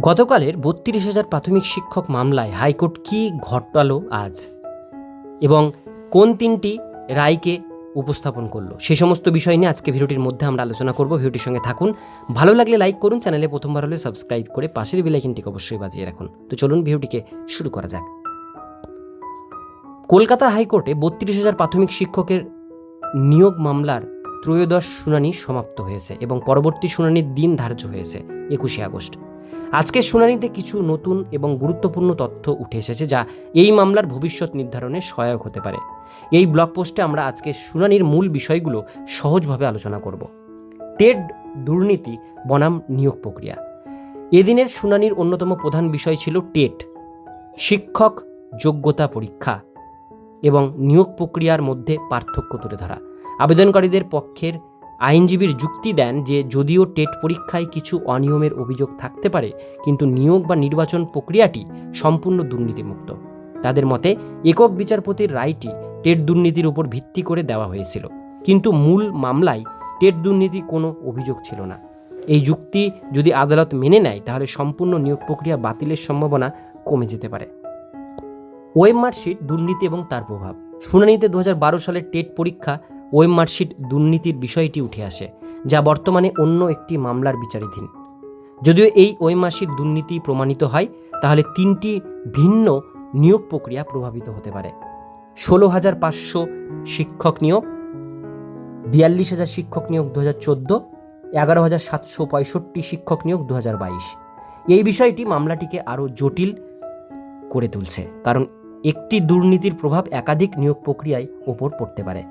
গতকালের বত্রিশ হাজার প্রাথমিক শিক্ষক মামলায় হাইকোর্ট কি ঘটালো আজ? এবং কোন তিনটি রায়কে উপস্থাপন করল? সেই সমস্ত বিষয় নিয়ে আজকে ভিডিওটির মধ্যে আমরা আলোচনা করব। ভিডিওটির সঙ্গে থাকুন। ভালো লাগলে লাইক করুন। চ্যানেলে প্রথমবার হলে সাবস্ক্রাইব করে পাশের বেলাইকিনটিকে অবশ্যই বাজিয়ে রাখুন। তো চলুন ভিডিওটিকে শুরু করা যাক। কলকাতা হাইকোর্টে বত্রিশ হাজার প্রাথমিক শিক্ষকের নিয়োগ মামলার ত্রয়োদশ শুনানি সমাপ্ত হয়েছে এবং পরবর্তী শুনানির দিন ধার্য হয়েছে একুশে আগস্ট। আজকের শুনানিতে কিছু নতুন এবং গুরুত্বপূর্ণ তথ্য উঠে এসেছে যা এই মামলার ভবিষ্যৎ নির্ধারণে সহায়ক হতে পারে। এই ব্লগ পোস্টে আমরা আজকে শুনানির মূল বিষয়গুলো সহজভাবে আলোচনা করব। টেড দুর্নীতি বনাম নিয়োগ প্রক্রিয়া। এদিনের শুনানির অন্যতম প্রধান বিষয় ছিল টেট, শিক্ষক যোগ্যতা পরীক্ষা এবং নিয়োগ প্রক্রিয়ার মধ্যে পার্থক্য তুলে ধরা। আবেদনকারীদের পক্ষের আইনজীবীর যুক্তি দেন যে যদিও টেট পরীক্ষায় কিছু অনিয়মের অভিযোগ থাকতে পারে, কিন্তু নিয়োগ বা নির্বাচন প্রক্রিয়াটি সম্পূর্ণ দুর্নীতিমুক্ত। তাদের মতে, একক বিচারপতির রায়টি টেট দুর্নীতির উপর ভিত্তি করে দেওয়া হয়েছিল, কিন্তু মূল মামলায় টেট দুর্নীতি কোনো অভিযোগ ছিল না। এই যুক্তি যদি আদালত মেনে নেয়, তাহলে সম্পূর্ণ নিয়োগ প্রক্রিয়া বাতিলের সম্ভাবনা কমে যেতে পারে। ওয়েব মার্কশিট দুর্নীতি এবং তার প্রভাব। শুনানিতে দু হাজার বারো সালের টেট পরীক্ষা ওয়েব মার্কশিট দুর্নীতির বিষয়টি উঠে আসে, যা বর্তমানে অন্য একটি মামলার বিচারাধীন। যদিও এই ওয়েব মার্কশিট দুর্নীতি প্রমাণিত হয়, তাহলে তিনটি ভিন্ন নিয়োগ প্রক্রিয়া প্রভাবিত হতে পারে। ষোলো হাজার পাঁচশো শিক্ষক নিয়োগ, বিয়াল্লিশ হাজার শিক্ষক নিয়োগ দু হাজার চোদ্দ, এগারো হাজার সাতশো পঁয়ষট্টি শিক্ষক নিয়োগ দু হাজার বাইশ। এই বিষয়টি মামলাটিকে আরও জটিল করে তুলছে, কারণ একটি দুর্নীতির প্রভাব একাধিক নিয়োগ প্রক্রিয়ায় ওপর পড়তে পারে।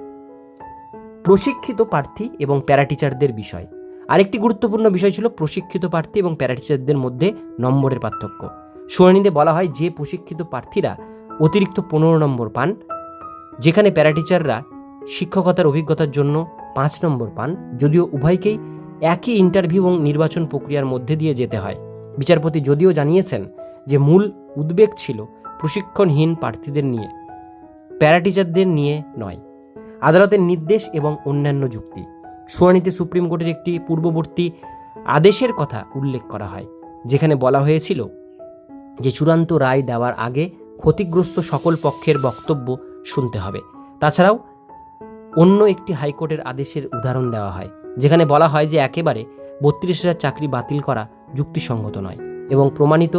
প্রশিক্ষিত প্রার্থী এবং প্যারাটিচারদের বিষয়। আরেকটি গুরুত্বপূর্ণ বিষয় ছিল প্রশিক্ষিত প্রার্থী এবং প্যারাটিচারদের মধ্যে নম্বরের পার্থক্য। শুনানিতে বলা হয় যে প্রশিক্ষিত প্রার্থীরা অতিরিক্ত পনেরো নম্বর পান, যেখানে প্যারাটিচাররা শিক্ষকতার অভিজ্ঞতার জন্য পাঁচ নম্বর পান, যদিও উভয়কেই একই ইন্টারভিউ এবং নির্বাচন প্রক্রিয়ার মধ্যে দিয়ে যেতে হয়। বিচারপতি যদিও জানিয়েছেন যে মূল উদ্বেগ ছিল প্রশিক্ষণহীন প্রার্থীদের নিয়ে, প্যারাটিচারদের নিয়ে নয়। আদালতের নির্দেশ এবং অন্যান্য যুক্তি। শুনানিতে সুপ্রিম কোর্টের একটি পূর্ববর্তী আদেশের কথা উল্লেখ করা হয়, যেখানে বলা হয়েছিল যে চূড়ান্ত রায় দেওয়ার আগে ক্ষতিগ্রস্ত সকল পক্ষের বক্তব্য শুনতে হবে। তাছাড়াও অন্য একটি হাইকোর্টের আদেশের উদাহরণ দেওয়া হয়, যেখানে বলা হয় যে একেবারে বত্রিশ হাজার চাকরি বাতিল করা যুক্তিসঙ্গত নয় এবং প্রমাণিত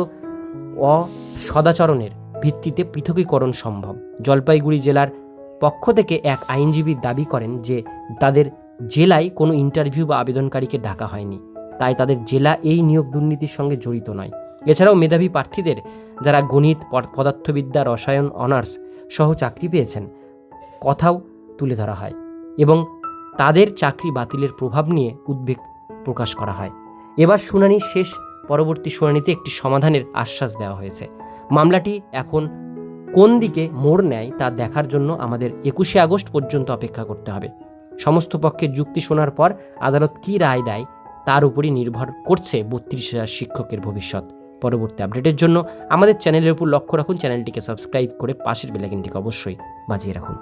অসদাচরণের ভিত্তিতে পৃথকীকরণ সম্ভব। জলপাইগুড়ি জেলার পক্ষ থেকে এক আইনজীবী দাবি করেন যে তাদের জেলায় কোনো ইন্টারভিউ বা আবেদনকারীকে ডাকা হয়নি। তাই তাদের জেলা এই নিয়োগ দুর্নীতির সঙ্গে জড়িত নয়। এছাড়াও মেধাবী প্রার্থীদের যারা গণিত পদার্থবিদ্যা, রসায়ন, অনার্স সহ চাকরি পেয়েছেন, কথাও তুলে ধরা হয় এবং তাদের চাকরি বাতিলের প্রভাব নিয়ে উদ্বেগ প্রকাশ করা হয়। এবার শুনানি শেষ পরবর্তী শুনানিতে একটি সমাধানের আশ্বাস দেওয়া হয়েছে। মামলাটি এখন কোন দিকে মোড় নেয় তা দেখার জন্য আমাদের একুশে আগস্ট পর্যন্ত অপেক্ষা করতে হবে। সমস্ত পক্ষের যুক্তি শোনার পর আদালত কি রায় দেয় তার উপরই নির্ভর করছে বত্রিশ হাজার শিক্ষকের ভবিষ্যৎ। পরবর্তী আপডেটের জন্য আমাদের চ্যানেলের উপর লক্ষ্য রাখুন, চ্যানেলটিকে সাবস্ক্রাইব করে পাশের বেলাকিনটিকে অবশ্যই বাজিয়ে রাখুন।